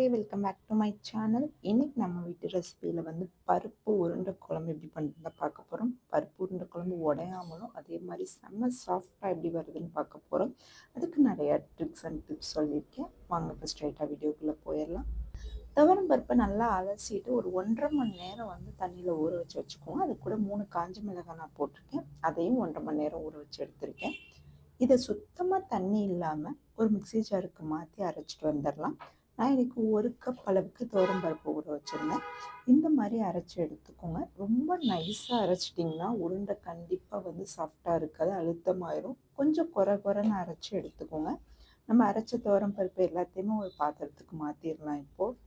மக்களே welcome back to my channel இன்னைக்கு நம்ம வீட்டு ரெசிபியில் வந்து பருப்பு உருண்டை குழம்பு எப்படி பண்ணுறத பார்க்க போகிறோம் பருப்பு உருண்டை குழம்பு உடையாமலும் அதே மாதிரி செம்ம சாஃப்டாக எப்படி வருதுன்னு பார்க்க போகிறோம் அதுக்கு நிறையா ட்ரிக்ஸ் அண்ட் டிப்ஸ் சொல்லியிருக்கேன். வாங்க இப்போ ஸ்ட்ரைட்டாக வீடியோக்குள்ளே போயிடலாம். துவரம் பருப்பை நல்லா அலசிட்டு ஒரு ஒன்றரை மணி நேரம் வந்து தண்ணியில் ஊற வச்சு வச்சுக்குவோம். அது கூட மூணு காஞ்ச மிளகாய் நான் போட்டிருக்கேன். அதையும் ஒன்றரை மணி நேரம் ஊற வச்சு எடுத்திருக்கேன். இதை சுத்தமாக தண்ணி இல்லாமல் ஒரு மிக்சி ஜாருக்கு மாற்றி அரைச்சிட்டு வந்துடலாம். நான் இன்றைக்கி ஒரு கப் அளவுக்கு தோரம் பருப்பு ஊற வச்சுருந்தேன். இந்த மாதிரி அரைச்சி எடுத்துக்கோங்க. ரொம்ப நைஸாக அரைச்சிட்டிங்கன்னா உருண்டை கண்டிப்பாக வந்து சாஃப்டாக இருக்காது அழுத்தமாயிரும். கொஞ்சம் குறை குறைன்னு அரைச்சி எடுத்துக்கோங்க. நம்ம அரைச்ச தோரம் பருப்பு எல்லாத்தையுமே ஒரு பாத்திரத்துக்கு மாற்றிடலாம் இப்போது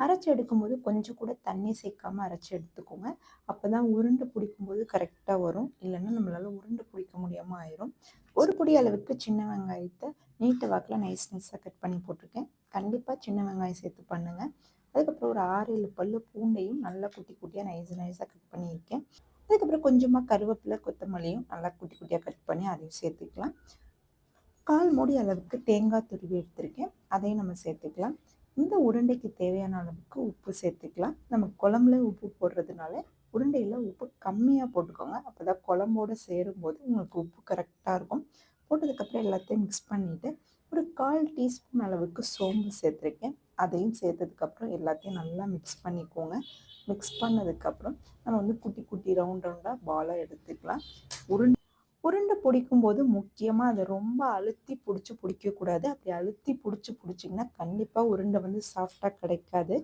அரைச்சி எடுக்கும்போது கொஞ்சம் கூட தண்ணி சேர்க்காமல் அரைச்சி எடுத்துக்கோங்க. அப்போ தான் உருண்டை பிடிக்கும்போது கரெக்டாக வரும். இல்லைன்னா நம்மளால் உருண்டை பிடிக்க முடியாமல் ஆயிரும். ஒரு பொடி அளவுக்கு சின்ன வெங்காயத்தை நீட்ட வாக்கில் நைஸ் நைஸாக கட் பண்ணி போட்டிருக்கேன். கண்டிப்பாக சின்ன வெங்காயம் சேர்த்து பண்ணுங்கள் அதுக்கப்புறம் ஒரு ஆறு ஏழு பல்லு பூண்டையும் நல்லா குட்டி குட்டியாக நைஸ் நைஸாக கட் பண்ணியிருக்கேன். அதுக்கப்புறம் கொஞ்சமாக கருவேப்பிலை கொத்தமல்லியும் நல்லா குட்டி குட்டியாக கட் பண்ணி அதையும் சேர்த்துக்கலாம். கால் மூடி அளவுக்கு தேங்காய் துருவி எடுத்திருக்கேன். அதையும் நம்ம சேர்த்துக்கலாம். இந்த உருண்டைக்கு தேவையான அளவுக்கு உப்பு சேர்த்துக்கலாம். நம்ம குழம்புல உப்பு போடுறதுனால உருண்டையில் உப்பு கம்மியாக போட்டுக்கோங்க. அப்போ தான் குழம்போடு சேரும்போது உங்களுக்கு உப்பு கரெக்டாக இருக்கும். போட்டதுக்கப்புறம் எல்லாத்தையும் மிக்ஸ் பண்ணிவிட்டு ஒரு கால் டீஸ்பூன் அளவுக்கு சோம்பு சேர்த்துருக்கேன். அதையும் சேர்த்ததுக்கப்புறம் எல்லாத்தையும் நல்லா மிக்ஸ் பண்ணிக்கோங்க. மிக்ஸ் பண்ணதுக்கப்புறம் நம்ம வந்து குட்டி குட்டி ரவுண்ட் ரவுண்டாக பாலாக எடுத்துக்கலாம். உருண்டை உருண்டை பிடிக்கும் போது முக்கியமாக அதை ரொம்ப அழுத்தி பிடிச்சி பிடிக்கக்கூடாது அப்படி அழுத்தி பிடிச்சி பிடிச்சிங்கன்னா கண்டிப்பாக உருண்டை வந்து சாஃப்டாக கிடைக்காது.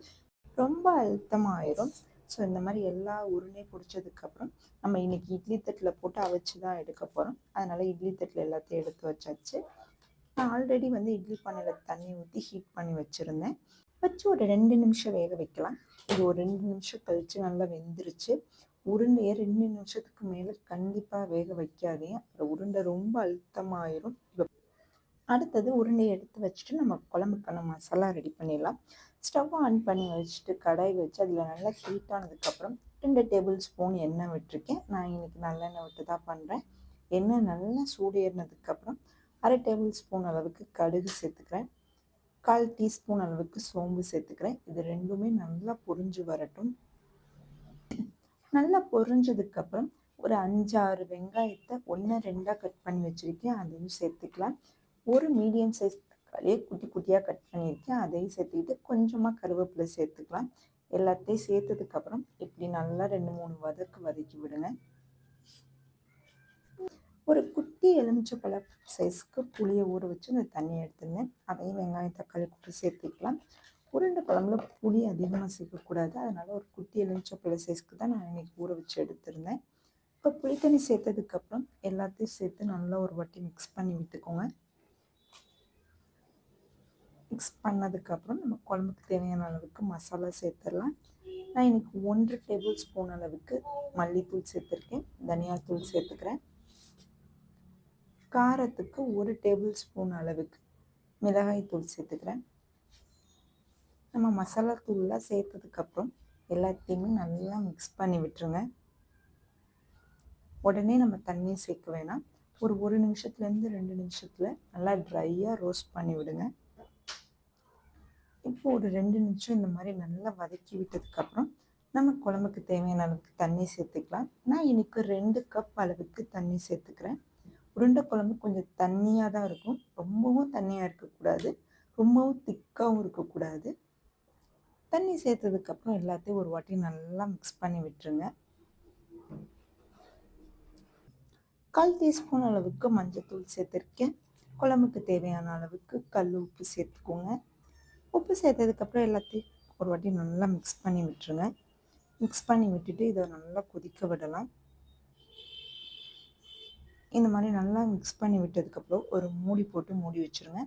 ரொம்ப அழுத்தமாயிரும் ஸோ இந்த மாதிரி எல்லா உருண்டையும் பிடிச்சதுக்கப்புறம் நம்ம இன்றைக்கி இட்லி தட்டில் போட்டு அவிச்சு தான் எடுக்க போகிறோம் அதனால் இட்லி தட்டில் எல்லாத்தையும் எடுத்து வச்சாச்சு. நான் ஆல்ரெடி வந்து இட்லி பானையில் தண்ணி ஊற்றி ஹீட் பண்ணி வச்சுருந்தேன். வச்சு ஒரு ரெண்டு நிமிஷம் வேக வைக்கலாம். இது ஒரு ரெண்டு நிமிஷம் கழித்து நல்லா வெந்துருச்சு. உருண்டையை ரெண்டு நிமிஷத்துக்கு மேலே கண்டிப்பாக வேக வைக்காதீங்க. அப்புறம் உருண்டை ரொம்ப அழுத்தமாயிரும். அடுத்தது உருண்டையை எடுத்து வச்சுட்டு நம்ம குழம்புக்கான மசாலா ரெடி பண்ணிடலாம். ஸ்டவ் ஆன் பண்ணி வச்சுட்டு கடாய் வச்சு அதில் நல்லா ஹீட் ஆனதுக்கப்புறம் ரெண்டு டேபிள் ஸ்பூன் எண்ணெய் விட்டுருக்கேன். நான் இன்றைக்கி நல்லெண்ணெய் விட்டு தான் பண்ணுறேன் எண்ணெய் நல்லா சூடு ஏறினதுக்கப்புறம் அரை டேபிள் ஸ்பூன் அளவுக்கு கடுகு சேர்த்துக்கிறேன். கால் டீஸ்பூன் அளவுக்கு சோம்பு சேர்த்துக்கிறேன். இது ரெண்டுமே நல்லா பொரிஞ்சு வரட்டும். நல்லா பொரிஞ்சதுக்கப்புறம் ஒரு அஞ்சாறு வெங்காயத்தை ஒன்று ரெண்டாக கட் பண்ணி வச்சுருக்கேன். அதையும் சேர்த்துக்கலாம். ஒரு மீடியம் சைஸ் தக்காளியை குட்டி குட்டியாக கட் பண்ணியிருக்கேன். அதையும் சேர்த்துக்கிட்டு கொஞ்சமாக கருவேப்பிலை சேர்த்துக்கலாம். எல்லாத்தையும் சேர்த்ததுக்கப்புறம் இப்படி நல்லா ரெண்டு மூணு வதக்கு வதக்கி விடுங்க. ஒரு குட்டி எலுமிச்சை பழ சைஸ்க்கு புளியை ஊற வச்சு அந்த தண்ணியை எடுத்துருந்தேன் அதையும் வெங்காயம் தக்காளி கூட சேர்த்துக்கலாம். உருண்டை குழம்புல புளி அதிகமாக சேர்க்கக்கூடாது. அதனால் ஒரு குட்டி எலுமிச்சப்பழ சைஸ்க்கு தான் நான் இன்றைக்கி ஊற வச்சு எடுத்திருந்தேன். இப்போ புளி தண்ணி சேர்த்ததுக்கப்புறம் எல்லாத்தையும் சேர்த்து நல்லா ஒரு வாட்டி மிக்ஸ் பண்ணி விட்டுக்கோங்க. மிக்ஸ் பண்ணதுக்கப்புறம் நம்ம குழம்புக்கு தேவையான அளவுக்கு மசாலா சேர்த்துடலாம். நான் இன்றைக்கி ஒன்று டேபிள் ஸ்பூன் அளவுக்கு மல்லித்தூள் சேர்த்துருக்கேன். தனியாத்தூள் சேர்த்துக்கிறேன். காரத்துக்கு ஒரு டேபிள் ஸ்பூன் அளவுக்கு மிளகாய் தூள் சேர்த்துக்கிறேன். நம்ம மசாலா தூள்லாம் சேர்த்ததுக்கப்புறம் எல்லாத்தையுமே நல்லா மிக்ஸ் பண்ணி விட்டுருங்க. உடனே நம்ம தண்ணி சேர்க்க வேணாம். ஒரு ஒரு நிமிஷத்துலேருந்து ரெண்டு நிமிஷத்தில் நல்லா ட்ரையாக ரோஸ்ட் பண்ணி விடுங்க. இப்போ ஒரு ரெண்டு நிமிஷம் இந்த மாதிரி நல்லா வதக்கி விட்டதுக்கப்புறம் நம்ம குழம்புக்கு தேவையான அளவுக்கு தண்ணி சேர்த்துக்கலாம். நான் இன்னைக்கு ரெண்டு கப் அளவுக்கு தண்ணி சேர்த்துக்கிறேன். உருண்டை குழம்பு கொஞ்சம் தண்ணியாக தான் இருக்கும். ரொம்பவும் தண்ணியாக இருக்கக்கூடாது. ரொம்பவும் திக்காகவும் இருக்கக்கூடாது. தண்ணி சேர்த்ததுக்கப்புறம் எல்லாத்தையும் ஒரு வாட்டி நல்லா மிக்ஸ் பண்ணி விட்டுருங்க. கால் டீஸ்பூன் அளவுக்கு மஞ்சத்தூள் சேர்த்துருக்கேன். குழம்புக்கு தேவையான அளவுக்கு கல் உப்பு சேர்த்துக்கோங்க. உப்பு சேர்த்ததுக்கப்புறம் எல்லாத்தையும் ஒரு வாட்டி நல்லா மிக்ஸ் பண்ணி விட்டுருங்க. மிக்ஸ் பண்ணி விட்டுட்டு இதை நல்லா கொதிக்க விடலாம். இந்த மாதிரி நல்லா மிக்ஸ் பண்ணி விட்டதுக்கப்புறம் ஒரு மூடி போட்டு மூடி வச்சுருங்க.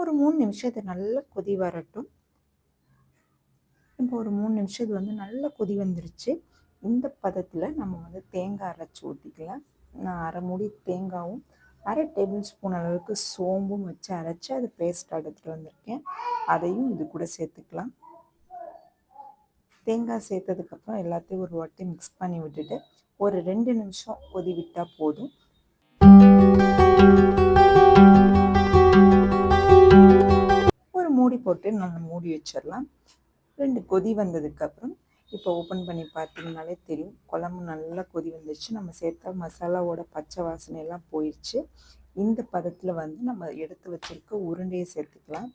ஒரு மூணு நிமிஷம் இதை நல்லா கொதி வரட்டும். இப்போ ஒரு மூணு நிமிஷம் இது வந்து நல்லா கொதி வந்துருச்சு. இந்த பதத்தில் நம்ம வந்து தேங்காய் அரைச்சி ஊற்றிக்கலாம் நான் அரை மூடி தேங்காயும் அரை டேபிள் ஸ்பூன் அளவுக்கு சோம்பும் வச்சு அரைச்சி அது பேஸ்ட் எடுத்துகிட்டு வந்திருக்கேன். அதையும் இது கூட சேர்த்துக்கலாம். தேங்காய் சேர்த்ததுக்கப்புறம் எல்லாத்தையும் ஒரு வாட்டி மிக்ஸ் பண்ணி விட்டுட்டு ஒரு ரெண்டு நிமிஷம் கொதி விட்டால் போதும். ஒரு மூடி போட்டு நம்ம மூடி வச்சிடலாம். ரெண்டு கொதி வந்ததுக்கப்புறம் இப்போ ஓப்பன் பண்ணி பார்த்தீங்கனாலே தெரியும். குழம்பு நல்லா கொதி வந்துச்சு நம்ம சேர்த்த மசாலாவோட பச்சை வாசனை எல்லாம் போயிடுச்சு இந்த பதத்தில் வந்து நம்ம எடுத்து வச்சிருக்க உருண்டையை சேர்த்துக்கலாம்.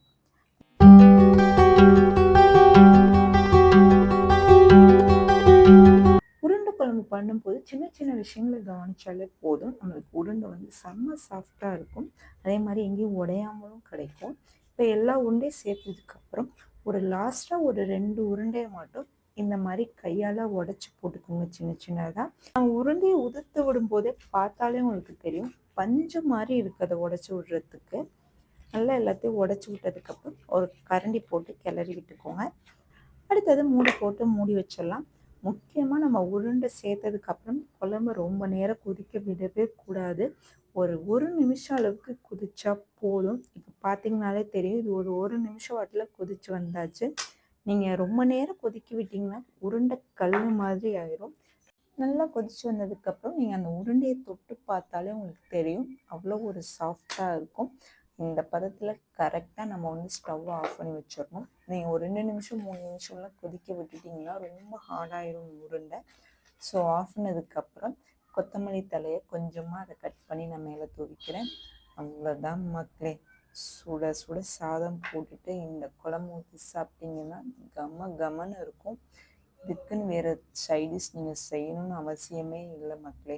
உருண்டை குழம்பு பண்ணும்போது சின்ன சின்ன விஷயங்களை கவனிச்சாலே போதும். நம்மளுக்கு உருண்டை வந்து செம்ம சாஃப்டாக இருக்கும். அதே மாதிரி எங்கேயும் உடையாமலும் கிடைக்கும். இப்போ எல்லா உருண்டையும் சேர்த்ததுக்கப்புறம் ஒரு லாஸ்ட்டாக ஒரு ரெண்டு உருண்டையை மட்டும் இந்த மாதிரி கையால் உடச்சி போட்டுக்கோங்க சின்ன சின்னதாக உருண்டையை உதிர்த்து விடும்போதே பார்த்தாலே உங்களுக்கு தெரியும். பஞ்சு மாதிரி இருக்குது அதை உடச்சி விடுறதுக்கு. நல்லா எல்லாத்தையும் உடச்சி விட்டதுக்கப்புறம் ஒரு கரண்டி போட்டு கிளறி விட்டுக்கோங்க. அடுத்தது மூடி போட்டு மூடி வச்சிடலாம். முக்கியமாக நம்ம உருண்டை சேர்த்ததுக்கப்புறம் குழம்பு ரொம்ப நேரம் கொதிக்க விடவே கூடாது. ஒரு ஒரு நிமிஷம் அளவுக்கு கொதிச்சா போதும். இப்போ பார்த்தீங்கனாலே தெரியும் இது ஒரு ஒரு நிமிஷம் வாட்டில் கொதிச்சு வந்தாச்சு. நீங்கள் ரொம்ப நேரம் கொதிக்க விட்டிங்கன்னா உருண்டை கல் மாதிரி ஆயிரும். நல்லா கொதிச்சு வந்ததுக்கப்புறம் நீங்கள் அந்த உருண்டையை தொட்டு பார்த்தாலே உங்களுக்கு தெரியும் அவ்வளோ ஒரு சாஃப்டாக இருக்கும். இந்த பதத்தில் கரெக்டாக நம்ம வந்து ஸ்டவ் ஆஃப் பண்ணி வச்சிடணும். நீங்கள் ஒரு ரெண்டு நிமிஷம் மூணு நிமிஷம்லாம் கொதிக்க விட்டுட்டிங்கன்னா ரொம்ப ஹார்டாயிரும் உருண்டை. ஸோ ஆஃப் பண்ணதுக்கப்புறம் கொத்தமல்லி தலையை கொஞ்சமாக அதை கட் பண்ணி நான் மேலே துவிக்கிறேன். அவ்வளோதான் மக்களே. சுட சுட சாதம் போட்டுட்டு இந்த குழம்பு ஊற்றி சாப்பிட்டீங்கன்னா கம கமன்னு இருக்கும். இதுக்குன்னு வேறு சைடிஷ் நீங்கள் செய்யணும்னு அவசியமே இல்லை மக்களே.